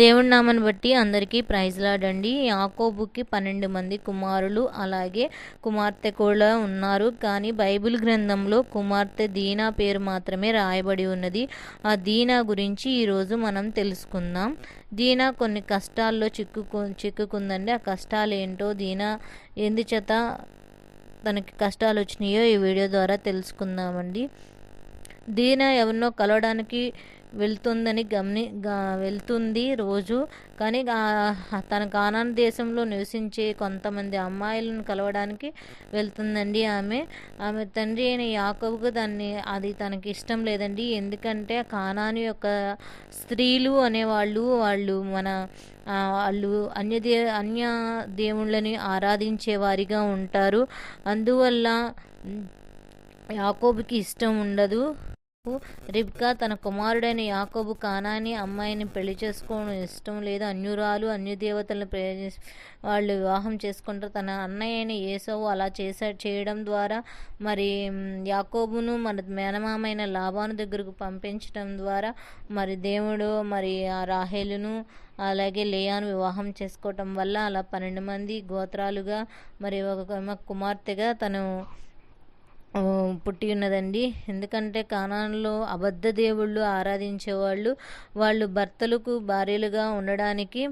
దేవుడి నామని బట్టి అందరికీ ప్రైజ్లాడండి యాకోబుకి పన్నెండు మంది కుమారులు అలాగే కుమార్తె కూడా ఉన్నారు. కానీ బైబిల్ గ్రంథంలో కుమార్తె దీనా పేరు మాత్రమే రాయబడి ఉన్నది. ఆ దీనా గురించి ఈరోజు మనం తెలుసుకుందాం. దీనా కొన్ని కష్టాల్లో చిక్కుకు చిక్కుకుందండి. ఆ కష్టాలు ఏంటో దీనా ఎందుచేత తనకి కష్టాలు వచ్చినాయో ఈ వీడియో ద్వారా తెలుసుకుందామండి. దీనా ఎవరినో కలవడానికి వెళ్తుందని గమని వెళ్తుంది రోజు. కానీ తన కానాన్ దేశంలో నివసించే కొంతమంది అమ్మాయిలను కలవడానికి వెళ్తుందండి ఆమె. ఆమె తండ్రి అయిన యాకబుకు దాన్ని అది తనకి ఇష్టం లేదండి. ఎందుకంటే కానాని యొక్క స్త్రీలు అనేవాళ్ళు వాళ్ళు మన వాళ్ళు అన్యదే అన్య దేవుళ్ళని ఆరాధించే వారిగా ఉంటారు. అందువల్ల యాకోబుకి ఇష్టం ఉండదు. రిబ్కా తన కుమారుడైన యాకోబు కానాని అమ్మాయిని పెళ్ళి చేసుకోవడం ఇష్టం లేదు. అన్యురాలు అన్య దేవతలను వాళ్ళు వివాహం చేసుకుంటారు. తన అన్నయ్య అయిన ఏసవు అలా చేసా చేయడం ద్వారా మరి యాకోబును మన మేనమామైన లాభాను దగ్గరకు పంపించడం ద్వారా మరి దేవుడు మరి ఆ రాహేలును అలాగే లేయాను వివాహం చేసుకోవటం వల్ల అలా పన్నెండు మంది గోత్రాలుగా మరి ఒక కుమార్తెగా తను పుట్టి ఉన్నదండి. ఎందుకంటే కానాన్లో అబద్ధ దేవుళ్ళు ఆరాధించేవాళ్ళు వాళ్ళు భర్తలకు భార్యలుగా ఉండడానికి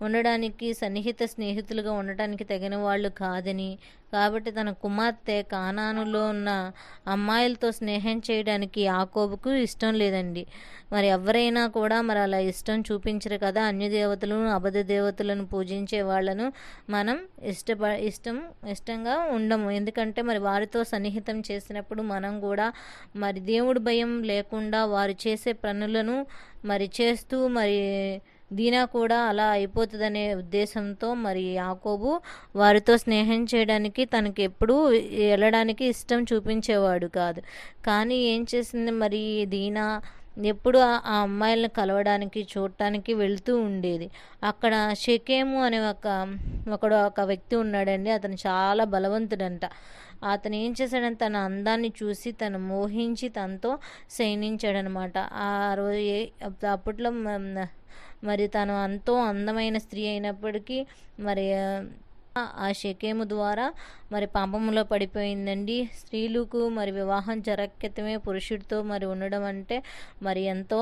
ఉండడానికి సన్నిహిత స్నేహితులుగా ఉండటానికి తగిన వాళ్ళు కాదని కాబట్టి తన కుమార్తె కానానులో ఉన్న అమ్మాయిలతో స్నేహం చేయడానికి యాకోబుకు ఇష్టం లేదండి. మరి ఎవరైనా కూడా మరి అలా ఇష్టం చూపించరు కదా. అన్య దేవతలను అబద్ధ దేవతలను పూజించే వాళ్ళను మనం ఇష్టప ఇష్టం ఇష్టంగా ఉండము. ఎందుకంటే మరి వారితో సన్నిహితం చేసినప్పుడు మనం కూడా మరి దేవుడు భయం లేకుండా వారు చేసే పనులను మరి చేస్తూ మరి దీనా కూడా అలా అయిపోతుందనే ఉద్దేశంతో మరి యాకోబు వారితో స్నేహం చేయడానికి తనకి ఎప్పుడూ వెళ్ళడానికి ఇష్టం చూపించేవాడు కాదు. కానీ ఏం చేసింది మరి దీనా? ఎప్పుడు ఆ అమ్మాయిలను కలవడానికి చూడటానికి వెళ్తూ ఉండేది. అక్కడ షకేము అనే ఒక ఒకడు ఒక వ్యక్తి ఉన్నాడండి. అతను చాలా బలవంతుడంట. అతను ఏం చేశాడంటే తన అందాన్ని చూసి తను మోహించి తనతో శయనించాడనమాట. ఆ రోజు అప్పట్లో మరి తను ఎంతో అందమైన స్త్రీ అయినప్పటికీ మరి ఆ షకేము ద్వారా మరి పాపములో పడిపోయిందండి. స్త్రీలకు మరి వివాహం జరక్కితమే పురుషుడితో మరి ఉండడం అంటే మరి ఎంతో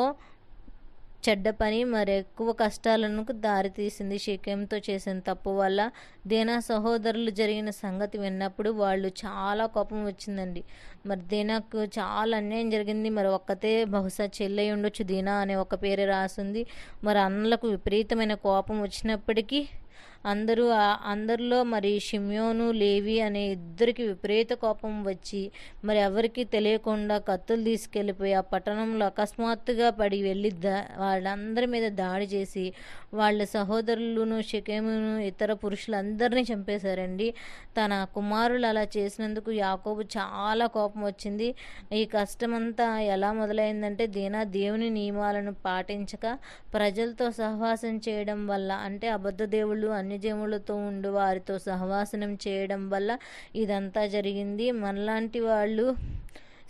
చెడ్డ పని మరి ఎక్కువ కష్టాలను దారితీసింది షకేమ్తో చేసిన తప్పు వల్ల. దేనా సహోదరులు జరిగిన సంగతి విన్నప్పుడు వాళ్ళు చాలా కోపం వచ్చిందండి. మరి దీనాకు చాలా అన్యాయం జరిగింది. మరి ఒక్కతే బహుశా చెల్లై ఉండొచ్చు దీనా అనే ఒక పేరు రాసింది. మరి అన్నలకు విపరీతమైన కోపం వచ్చినప్పటికీ అందరూ అందరిలో మరి షిమ్యోను లేవి అనే ఇద్దరికి విపరీత కోపం వచ్చి మరి ఎవరికి తెలియకుండా కత్తులు తీసుకెళ్ళిపోయి ఆ పట్టణంలో అకస్మాత్తుగా పడి వెళ్ళి దా వాళ్ళందరి మీద దాడి చేసి వాళ్ళ సహోదరులను షకేమును ఇతర పురుషులందరినీ చంపేశారండి. తన కుమారులు అలా చేసినందుకు యాకోబు చాలా కోపం వచ్చింది. ఈ కష్టమంతా ఎలా మొదలైందంటే దీనా దేవుని నియమాలను పాటించక ప్రజలతో సహవాసం చేయడం వల్ల అంటే అబద్ధ దేవుళ్ళు అన్ని వన్యజీవులతో ఉండి వారితో సహవాసనం చేయడం వల్ల ఇదంతా జరిగింది. మనలాంటి వాళ్ళు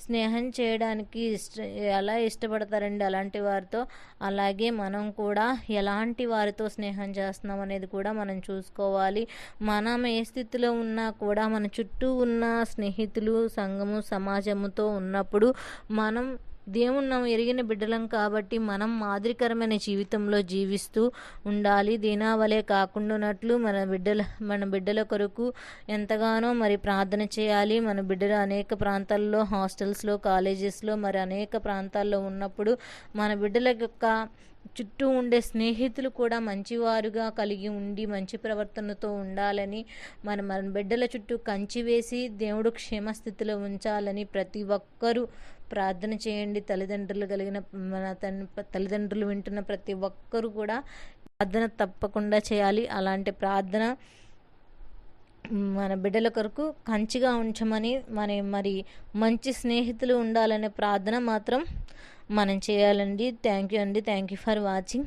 స్నేహం చేయడానికి ఇష్ట ఎలా ఇష్టపడతారండి అలాంటి వారితో? అలాగే మనం కూడా ఎలాంటి వారితో స్నేహం చేస్తున్నాం అనేది కూడా మనం చూసుకోవాలి. మనం ఏ స్థితిలో ఉన్నా కూడా మన చుట్టూ ఉన్న స్నేహితులు సంఘము సమాజముతో ఉన్నప్పుడు మనం దేవుణ్ణం ఎరిగిన బిడ్డలం కాబట్టి మనం మాదిరికరమైన జీవితంలో జీవిస్తూ ఉండాలి. దీనావలే కాకుండానట్లు మన బిడ్డల మన బిడ్డల కొరకు ఎంతగానో మరి ప్రార్థన చేయాలి. మన బిడ్డలు అనేక ప్రాంతాల్లో హాస్టల్స్లో కాలేజెస్లో మరి అనేక ప్రాంతాల్లో ఉన్నప్పుడు మన బిడ్డల యొక్క చుట్టూ ఉండే స్నేహితులు కూడా మంచివారుగా కలిగి ఉండి మంచి ప్రవర్తనతో ఉండాలని మన మన బిడ్డల చుట్టూ కంచి వేసి దేవుడు క్షేమస్థితిలో ఉంచాలని ప్రతి ఒక్కరూ ప్రార్థన చేయండి. తల్లిదండ్రులు కలిగిన మన తల్లిదండ్రులు వింటున్న ప్రతి ఒక్కరూ కూడా ప్రార్థన తప్పకుండా చేయాలి. అలాంటి ప్రార్థన మన బిడ్డల కొరకు కంచిగా ఉంచమని మన మరి మంచి స్నేహితులు ఉండాలనే ప్రార్థన మాత్రం మనం చేయాలండి. థ్యాంక్ యూ అండి. Thank you for watching